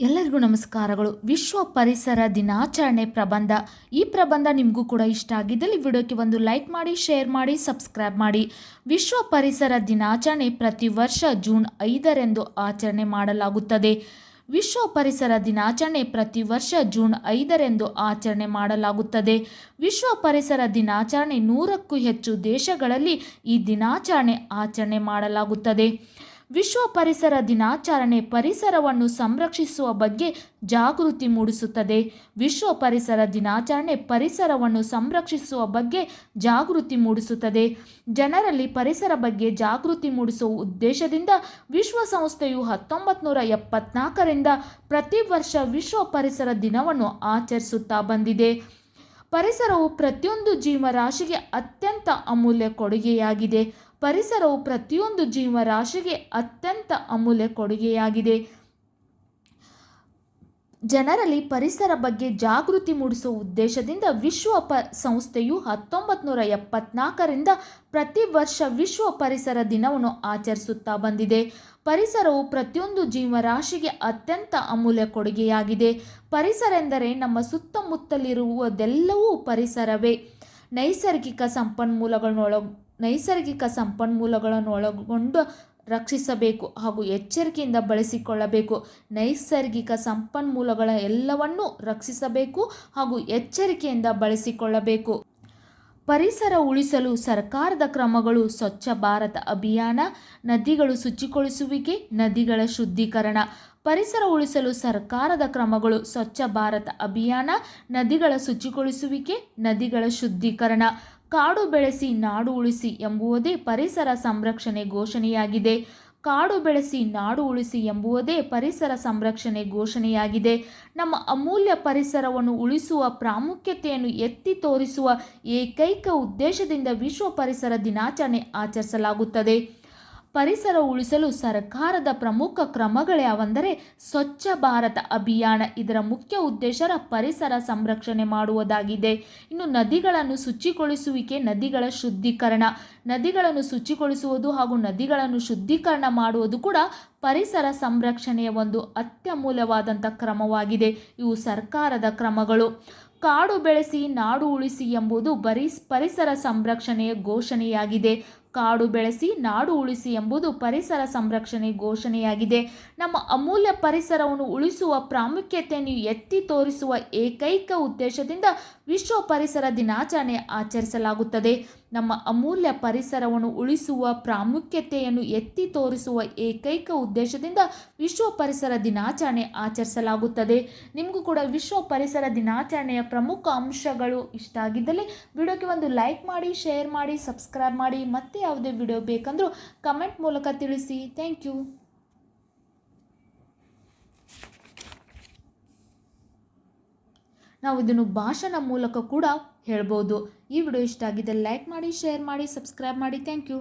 ಎಲ್ಲರಿಗೂ ನಮಸ್ಕಾರಗಳು. ವಿಶ್ವ ಪರಿಸರ ದಿನಾಚರಣೆ ಪ್ರಬಂಧ. ಈ ಪ್ರಬಂಧ ನಿಮಗೂ ಕೂಡ ಇಷ್ಟ ಆಗಿದ್ದಲ್ಲಿ ವಿಡಿಯೋಕ್ಕೆ ಒಂದು ಲೈಕ್ ಮಾಡಿ, ಶೇರ್ ಮಾಡಿ, ಸಬ್ಸ್ಕ್ರೈಬ್ ಮಾಡಿ. ವಿಶ್ವ ಪರಿಸರ ದಿನಾಚರಣೆ ಪ್ರತಿ ವರ್ಷ ಜೂನ್ ಐದರಂದು ಆಚರಣೆ ಮಾಡಲಾಗುತ್ತದೆ. ವಿಶ್ವ ಪರಿಸರ ದಿನಾಚರಣೆ ಪ್ರತಿ ವರ್ಷ ಜೂನ್ ಐದರಂದು ಆಚರಣೆ ಮಾಡಲಾಗುತ್ತದೆ. ವಿಶ್ವ ಪರಿಸರ ದಿನಾಚರಣೆ ನೂರಕ್ಕೂ ಹೆಚ್ಚು ದೇಶಗಳಲ್ಲಿ ಈ ದಿನಾಚರಣೆ ಆಚರಣೆ ಮಾಡಲಾಗುತ್ತದೆ. ವಿಶ್ವ ಪರಿಸರ ದಿನಾಚರಣೆ ಪರಿಸರವನ್ನು ಸಂರಕ್ಷಿಸುವ ಬಗ್ಗೆ ಜಾಗೃತಿ ಮೂಡಿಸುತ್ತದೆ. ವಿಶ್ವ ಪರಿಸರ ದಿನಾಚರಣೆ ಪರಿಸರವನ್ನು ಸಂರಕ್ಷಿಸುವ ಬಗ್ಗೆ ಜಾಗೃತಿ ಮೂಡಿಸುತ್ತದೆ. ಜನರಲ್ಲಿ ಪರಿಸರ ಬಗ್ಗೆ ಜಾಗೃತಿ ಮೂಡಿಸುವ ಉದ್ದೇಶದಿಂದ ವಿಶ್ವಸಂಸ್ಥೆಯು ಹತ್ತೊಂಬತ್ತು ನೂರ ಎಪ್ಪತ್ನಾಲ್ಕರಿಂದ ಪ್ರತಿ ವರ್ಷ ವಿಶ್ವ ಪರಿಸರ ದಿನವನ್ನು ಆಚರಿಸುತ್ತಾ ಬಂದಿದೆ. ಪರಿಸರವು ಪ್ರತಿಯೊಂದು ಜೀವರಾಶಿಗೆ ಅತ್ಯಂತ ಅಮೂಲ್ಯ ಕೊಡುಗೆಯಾಗಿದೆ. ಪರಿಸರವು ಪ್ರತಿಯೊಂದು ಜೀವರಾಶಿಗೆ ಅತ್ಯಂತ ಅಮೂಲ್ಯ ಕೊಡುಗೆಯಾಗಿದೆ. ಜನರಲ್ಲಿ ಪರಿಸರ ಬಗ್ಗೆ ಜಾಗೃತಿ ಮೂಡಿಸುವ ಉದ್ದೇಶದಿಂದ ವಿಶ್ವ ಪ ಸಂಸ್ಥೆಯು ಹತ್ತೊಂಬತ್ತು ನೂರ ಎಪ್ಪತ್ನಾಲ್ಕರಿಂದ ಪ್ರತಿ ವರ್ಷ ವಿಶ್ವ ಪರಿಸರ ದಿನವನ್ನು ಆಚರಿಸುತ್ತಾ ಬಂದಿದೆ. ಪರಿಸರವು ಪ್ರತಿಯೊಂದು ಜೀವರಾಶಿಗೆ ಅತ್ಯಂತ ಅಮೂಲ್ಯ ಕೊಡುಗೆಯಾಗಿದೆ. ಪರಿಸರ ಎಂದರೆ ನಮ್ಮ ಸುತ್ತಮುತ್ತಲಿರುವುದೆಲ್ಲವೂ ಪರಿಸರವೇ. ನೈಸರ್ಗಿಕ ಸಂಪನ್ಮೂಲಗಳನ್ನೊಳ ನೈಸರ್ಗಿಕ ಸಂಪನ್ಮೂಲಗಳನ್ನು ಒಳಗೊಂಡು ರಕ್ಷಿಸಬೇಕು ಹಾಗೂ ಎಚ್ಚರಿಕೆಯಿಂದ ಬಳಸಿಕೊಳ್ಳಬೇಕು. ನೈಸರ್ಗಿಕ ಸಂಪನ್ಮೂಲಗಳ ಎಲ್ಲವನ್ನೂ ರಕ್ಷಿಸಬೇಕು ಹಾಗೂ ಎಚ್ಚರಿಕೆಯಿಂದ ಬಳಸಿಕೊಳ್ಳಬೇಕು. ಪರಿಸರ ಉಳಿಸಲು ಸರ್ಕಾರದ ಕ್ರಮಗಳು ಸ್ವಚ್ಛ ಭಾರತ ಅಭಿಯಾನ, ನದಿಗಳು ಶುಚಿಗೊಳಿಸುವಿಕೆ, ನದಿಗಳ ಶುದ್ಧೀಕರಣ. ಪರಿಸರ ಉಳಿಸಲು ಸರ್ಕಾರದ ಕ್ರಮಗಳು ಸ್ವಚ್ಛ ಭಾರತ ಅಭಿಯಾನ, ನದಿಗಳ ಶುಚಿಗೊಳಿಸುವಿಕೆ, ನದಿಗಳ ಶುದ್ಧೀಕರಣ. ಕಾಡು ಬೆಳೆಸಿ ನಾಡು ಉಳಿಸಿ ಎಂಬುವುದೇ ಪರಿಸರ ಸಂರಕ್ಷಣೆ ಘೋಷಣೆಯಾಗಿದೆ. ಕಾಡು ಬೆಳೆಸಿ ನಾಡು ಉಳಿಸಿ ಎಂಬುವುದೇ ಪರಿಸರ ಸಂರಕ್ಷಣೆ ಘೋಷಣೆಯಾಗಿದೆ. ನಮ್ಮ ಅಮೂಲ್ಯ ಪರಿಸರವನ್ನು ಉಳಿಸುವ ಪ್ರಾಮುಖ್ಯತೆಯನ್ನು ಎತ್ತಿ ತೋರಿಸುವ ಏಕೈಕ ಉದ್ದೇಶದಿಂದ ವಿಶ್ವ ಪರಿಸರ ದಿನಾಚರಣೆ ಆಚರಿಸಲಾಗುತ್ತದೆ. ಪರಿಸರ ಉಳಿಸಲು ಸರ್ಕಾರದ ಪ್ರಮುಖ ಕ್ರಮಗಳ್ಯಾವೆಂದರೆ ಸ್ವಚ್ಛ ಭಾರತ ಅಭಿಯಾನ. ಇದರ ಮುಖ್ಯ ಉದ್ದೇಶ ಪರಿಸರ ಸಂರಕ್ಷಣೆ ಮಾಡುವುದಾಗಿದೆ. ಇನ್ನು ನದಿಗಳನ್ನು ಶುಚಿಗೊಳಿಸುವಿಕೆ, ನದಿಗಳ ಶುದ್ಧೀಕರಣ. ನದಿಗಳನ್ನು ಶುಚಿಗೊಳಿಸುವುದು ಹಾಗೂ ನದಿಗಳನ್ನು ಶುದ್ಧೀಕರಣ ಮಾಡುವುದು ಕೂಡ ಪರಿಸರ ಸಂರಕ್ಷಣೆಯ ಒಂದು ಅತ್ಯಮೂಲ್ಯವಾದಂಥ ಕ್ರಮವಾಗಿದೆ. ಇವು ಸರ್ಕಾರದ ಕ್ರಮಗಳು. ಕಾಡು ಬೆಳೆಸಿ, ನಾಡು ಉಳಿಸಿ ಎಂಬುದು ಬರೀ ಪರಿಸರ ಸಂರಕ್ಷಣೆಯ ಘೋಷಣೆಯಾಗಿದೆ. ಕಾಡು ಬೆಳೆಸಿ, ನಾಡು ಉಳಿಸಿ ಎಂಬುದು ಪರಿಸರ ಸಂರಕ್ಷಣೆ ಘೋಷಣೆಯಾಗಿದೆ. ನಮ್ಮ ಅಮೂಲ್ಯ ಪರಿಸರವನ್ನು ಉಳಿಸುವ ಪ್ರಾಮುಖ್ಯತೆಯನ್ನು ಎತ್ತಿ ತೋರಿಸುವ ಏಕೈಕ ಉದ್ದೇಶದಿಂದ ವಿಶ್ವ ಪರಿಸರ ದಿನಾಚರಣೆ ಆಚರಿಸಲಾಗುತ್ತದೆ. ನಮ್ಮ ಅಮೂಲ್ಯ ಪರಿಸರವನ್ನು ಉಳಿಸುವ ಪ್ರಾಮುಖ್ಯತೆಯನ್ನು ಎತ್ತಿ ತೋರಿಸುವ ಏಕೈಕ ಉದ್ದೇಶದಿಂದ ವಿಶ್ವ ಪರಿಸರ ದಿನಾಚರಣೆ ಆಚರಿಸಲಾಗುತ್ತದೆ. ನಿಮಗೂ ಕೂಡ ವಿಶ್ವ ಪರಿಸರ ದಿನಾಚರಣೆಯ ಪ್ರಮುಖ ಅಂಶಗಳು ಇಷ್ಟ ಆಗಿದ್ದಲ್ಲಿ ವಿಡಿಯೋಗೆ ಒಂದು ಲೈಕ್ ಮಾಡಿ, ಶೇರ್ ಮಾಡಿ, ಸಬ್ಸ್ಕ್ರೈಬ್ ಮಾಡಿ, ಮತ್ತೆ ಯಾವುದೇ ವಿಡಿಯೋ ಬೇಕಂದರೂ ಕಮೆಂಟ್ ಮೂಲಕ ತಿಳಿಸಿ. Thank you. ನಾವು ಇದನ್ನು ಭಾಷಣ ಮೂಲಕ ಕೂಡ ಹೇಳ್ಬೋದು. ಈ ವಿಡಿಯೋ ಇಷ್ಟ ಆಗಿದೆ ಲೈಕ್ ಮಾಡಿ, ಶೇರ್ ಮಾಡಿ, ಸಬ್ಸ್ಕ್ರೈಬ್ ಮಾಡಿ. Thank you.